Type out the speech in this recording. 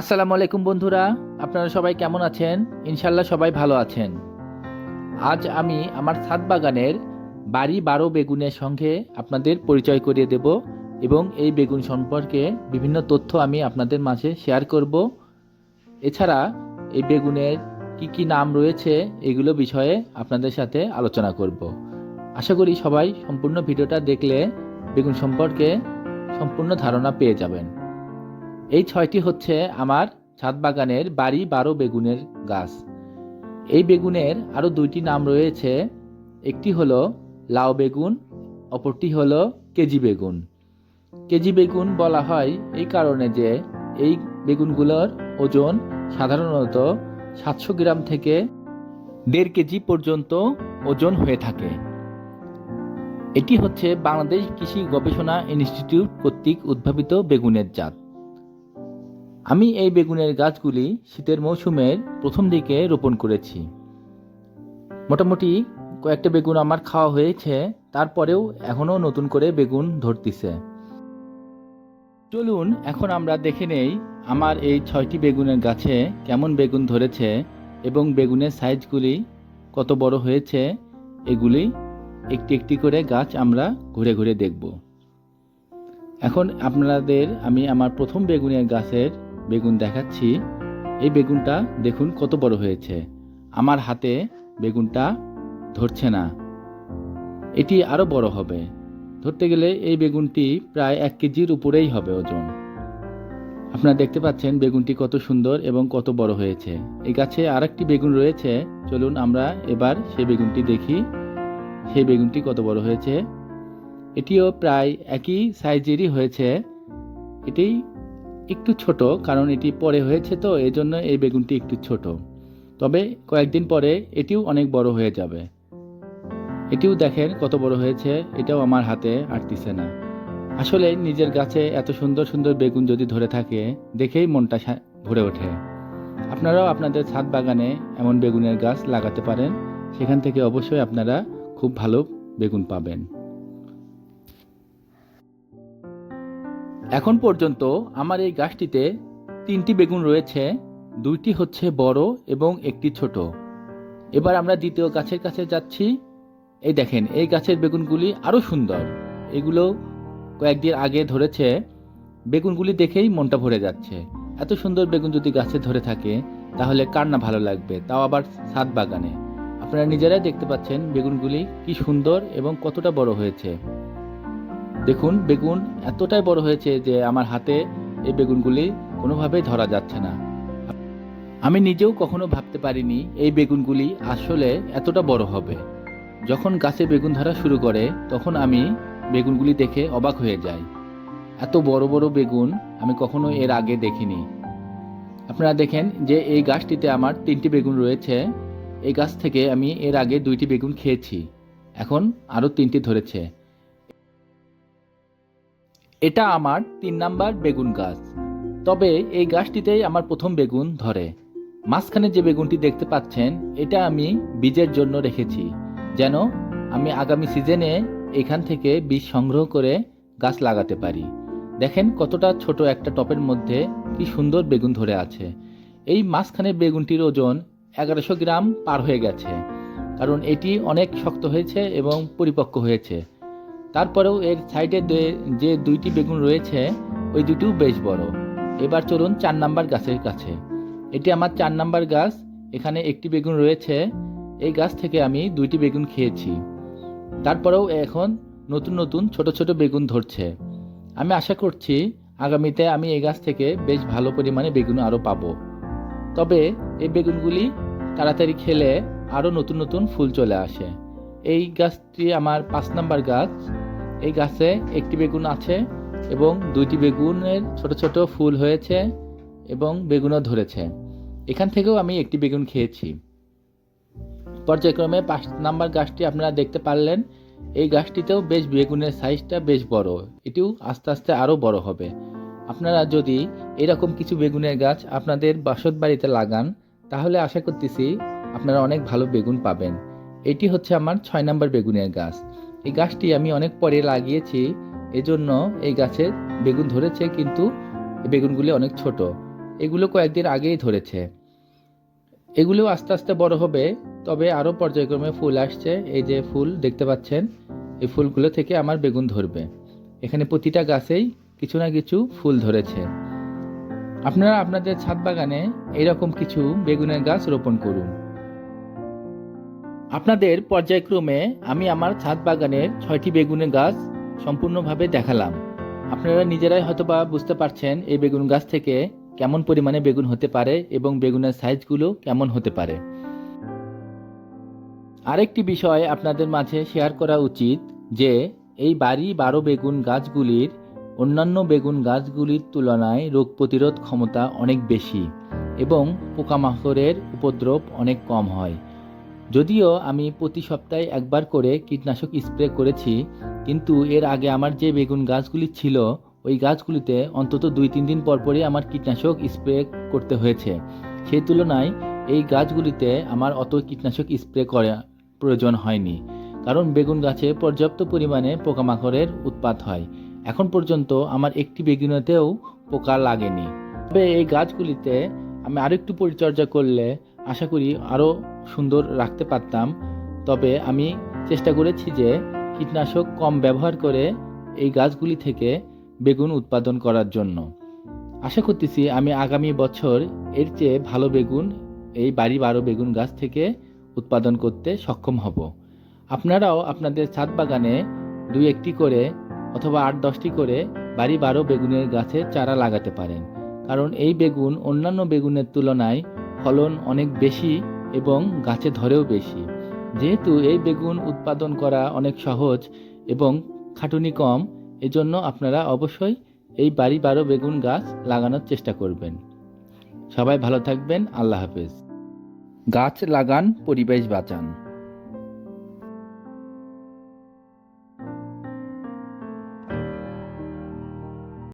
আসসালামু আলাইকুম বন্ধুরা, আপনারা সবাই কেমন আছেন? ইনশাল্লাহ সবাই ভালো আছেন। আজ আমি আমার ছাদ বাগানের বাড়ি বারো বেগুনের সঙ্গে আপনাদের পরিচয় করিয়ে দেব এবং এই বেগুন সম্পর্কে বিভিন্ন তথ্য আমি আপনাদের মাঝে শেয়ার করব। এছাড়া এই বেগুনের কি কি নাম রয়েছে এগুলো বিষয়ে আপনাদের সাথে আলোচনা করব। আশা করি সবাই সম্পূর্ণ ভিডিওটা দেখলে বেগুন সম্পর্কে সম্পূর্ণ ধারণা পেয়ে যাবেন। এই ছয়টি হচ্ছে আমার ছাদ বাগানের বাড়ি বারো বেগুনের গাছ। এই বেগুনের আরও দুইটি নাম রয়েছে। একটি হলো লাউ বেগুন, অপরটি হলো কেজি বেগুন। কেজি বেগুন বলা হয় এই কারণে যে এই বেগুনগুলোর ওজন সাধারণত সাতশো গ্রাম থেকে দেড় কেজি পর্যন্ত ওজন হয়ে থাকে। এটি হচ্ছে বাংলাদেশ কৃষি গবেষণা ইনস্টিটিউট কর্তৃক উদ্ভাবিত বেগুনের জাত। আমি এই বেগুনের গাছগুলি শীতের মৌসুমের প্রথম দিকে রোপণ করেছি। মোটামুটি কয়েকটা বেগুন আমার খাওয়া হয়েছে, তারপরেও এখনও নতুন করে বেগুন ধরতিছে। চলুন, এখন আমরা দেখে নেই আমার এই ছয়টি বেগুনের গাছে কেমন বেগুন ধরেছে এবং বেগুনের সাইজগুলি কত বড় হয়েছে। এগুলি একটি একটি করে গাছ আমরা ঘুরে ঘুরে দেখব। এখন আপনাদের, আমি আমার প্রথম বেগুনের গাছের বেগুন দেখাচ্ছি। এই বেগুনটা দেখুন কত বড় হয়েছে। আমার হাতে বেগুনটা ধরছে না। এটি আরও বড় হবে। ধরতে গেলে এই বেগুনটি প্রায় এক কেজির উপরেই হবে ওজন। আপনারা দেখতে পাচ্ছেন বেগুনটি কত সুন্দর এবং কত বড় হয়েছে। এই গাছে আরেকটি বেগুন রয়েছে। চলুন আমরা এবার সেই বেগুনটি দেখি। সেই বেগুনটি কত বড় হয়েছে? এটিও প্রায় একই সাইজেরই হয়েছে। এটি একটু ছোট, কারণ এটি পরে হয়েছে তো, এজন্য এই বেগুনটি একটু ছোট। তবে কয়েকদিন পরে এটিও অনেক বড় হয়ে যাবে। এটিও দেখেন কত বড় হয়েছে, এটাও আমার হাতে আটতিছে না। আসলে নিজের গাছে এত সুন্দর সুন্দর বেগুন যদি ধরে থাকে, দেখেই মনটা ভরে ওঠে। আপনারাও আপনাদের ছাদ বাগানে এমন বেগুনের গাছ লাগাতে পারেন, সেখান থেকে অবশ্যই আপনারা খুব ভালো বেগুন পাবেন। এখন পর্যন্ত আমার এই গাছটিতে তিনটি বেগুন রয়েছে, দুইটি হচ্ছে বড় এবং একটি ছোট। এবার আমরা দ্বিতীয় গাছের কাছে যাচ্ছি। এই দেখেন, এই গাছের বেগুনগুলি আরও সুন্দর। এগুলো কয়েকদিন আগে ধরেছে, বেগুনগুলি দেখেই মনটা ভরে যাচ্ছে। এত সুন্দর বেগুন যদি গাছে ধরে থাকে, তাহলে কার না ভালো লাগবে? তাও আবার ছাদ বাগানে। আপনারা নিজেরাই দেখতে পাচ্ছেন বেগুনগুলি কি সুন্দর এবং কতটা বড় হয়েছে। দেখুন, বেগুন এতটাই বড় হয়েছে যে আমার হাতে এই বেগুনগুলি কোনোভাবেই ধরা যাচ্ছে না। আমি নিজেও কখনো ভাবতে পারিনি এই বেগুনগুলি আসলে এতটা বড় হবে। যখন গাছে বেগুন ধরা শুরু করে, তখন আমি বেগুনগুলি দেখে অবাক হয়ে যাই। এত বড় বড় বেগুন আমি কখনো এর আগে দেখিনি। আপনারা দেখেন যে এই গাছটিতে আমার তিনটি বেগুন রয়েছে। এই গাছ থেকে আমি এর আগে দুইটি বেগুন খেয়েছি। এখন আরও তিনটি ধরেছে। এটা আমার তিন নাম্বার বেগুন গাছ। তবে এই গাছটিতেই আমার প্রথম বেগুন ধরে। মাঝখানে যে বেগুনটি দেখতে পাচ্ছেন, এটা আমি বীজের জন্য রেখেছি। যেন আমি আগামী সিজনে এখান থেকে বীজ সংগ্রহ করে গাছ লাগাতে পারি। দেখেন কতটা ছোট একটা টপের মধ্যে কি সুন্দর বেগুন ধরে আছে। এই মাঝখানে বেগুনটির ওজন এগারোশো গ্রাম পার হয়ে গেছে। কারণ এটি অনেক শক্ত হয়েছে এবং পরিপক্ক হয়েছে। তারপরেও এর সাইডে যে দুইটি বেগুন রয়েছে, ওই দুটিও বেশ বড়। এবার চলুন চার নাম্বার গাছের কাছে। এটি আমার চার নাম্বার গাছ। এখানে একটি বেগুন রয়েছে। এই গাছ থেকে আমি দুইটি বেগুন খেয়েছি। তারপরেও এখন নতুন নতুন ছোট ছোট বেগুন ধরছে। আমি আশা করছি আগামীতে আমি এই গাছ থেকে বেশ ভালো পরিমাণে বেগুন আরও পাবো। তবে এই বেগুনগুলি তাড়াতাড়ি খেলে আরও নতুন নতুন ফুল চলে আসে। এই গাছটি আমার পাঁচ নাম্বার গাছ। এই গাছে একটি বেগুন আছে এবং দুইটি বেগুনের ছোট ছোট ফুল হয়েছে এবং বেগুনও ধরেছে। এখান থেকেও আমি একটি বেগুন খেয়েছি। পর্যায়ক্রমে পাঁচ নাম্বার গাছটি আপনারা দেখতে পারলেন। এই গাছটিতেও বেশ বেগুনের সাইজটা বেশ বড়। এটিও আস্তে আস্তে আরও বড় হবে। আপনারা যদি এরকম কিছু বেগুনের গাছ আপনাদের বাসত বাড়িতে লাগান, তাহলে আশা করতেছি আপনারা অনেক ভালো বেগুন পাবেন। এটি হচ্ছে আমার ছয় নাম্বার বেগুনের গাছ। এই গাছটি আমি অনেক পরে লাগিয়েছি, এজন্য এই গাছের বেগুন ধরেছে, কিন্তু বেগুনগুলি অনেক ছোট। এগুলো কয়েকদিন আগেই ধরেছে। এগুলো আস্তে আস্তে বড় হবে, তবে আরও পর্যায়ক্রমে ফুল আসছে। এই যে ফুল দেখতে পাচ্ছেন, এই ফুলগুলো থেকে আমার বেগুন ধরবে। এখানে প্রতিটা গাছেই কিছু না কিছু ফুল ধরেছে। আপনারা আপনাদের ছাদ বাগানে এরকম কিছু বেগুনের গাছ রোপণ করুন। আপনাদের পর্যায়ক্রমে আমি আমার ছাদ বাগানের ছয়টি বেগুনের গাছ সম্পূর্ণভাবে দেখালাম। আপনারা নিজেরাই হয়তোবা বুঝতে পারছেন এই বেগুন গাছ থেকে কেমন পরিমাণে বেগুন হতে পারে এবং বেগুনের সাইজগুলো কেমন হতে পারে। আরেকটি বিষয় আপনাদের মাঝে শেয়ার করা উচিত যে, এই বাড়ি বারো বেগুন গাছগুলির অন্যান্য বেগুন গাছগুলির তুলনায় রোগ প্রতিরোধ ক্ষমতা অনেক বেশি এবং পোকামাকড়ের উপদ্রব অনেক কম হয়। যদিও আমি প্রতি সপ্তাহে একবার করে কীটনাশক স্প্রে করেছি, কিন্তু এর আগে আমার যে বেগুন গাছগুলি ছিল, ওই গাছগুলিতে অন্তত দুই তিন দিন পর পরই আমার কীটনাশক স্প্রে করতে হয়েছে। সেই তুলনায় এই গাছগুলিতে আমার অত কীটনাশক স্প্রে করা প্রয়োজন হয়নি, কারণ বেগুন গাছে পর্যাপ্ত পরিমাণে পোকামাকড়ের উৎপাত হয়। এখন পর্যন্ত আমার একটি বেগুনেতেও পোকা লাগেনি। তবে এই গাছগুলিতে আমি আরেকটু পরিচর্যা করলে আশা করি আরও সুন্দর রাখতে পারতাম। তবে আমি চেষ্টা করেছি যে কীটনাশক কম ব্যবহার করে এই গাছগুলি থেকে বেগুন উৎপাদন করার জন্য। আশা করতেছি আমি আগামী বছর এর চেয়ে ভালো বেগুন, এই বাড়ি বারো বেগুন গাছ থেকে উৎপাদন করতে সক্ষম হব। আপনারাও আপনাদের ছাদ বাগানে দুই একটি করে অথবা আট দশটি করে বাড়ি বারো বেগুনের গাছের চারা লাগাতে পারেন। কারণ এই বেগুন অন্যান্য বেগুনের তুলনায় ফলন অনেক বেশি এবং গাছে ধরেও বেশি। যেহেতু এই বেগুন উৎপাদন করা অনেক সহজ এবং খাটুনি কম, এজন্য আপনারা অবশ্যই এই বাড়ি বারো বেগুন গাছ লাগানোর চেষ্টা করবেন। সবাই ভালো থাকবেন, আল্লাহ হাফেজ। গাছ লাগান, পরিবেশ বাঁচান।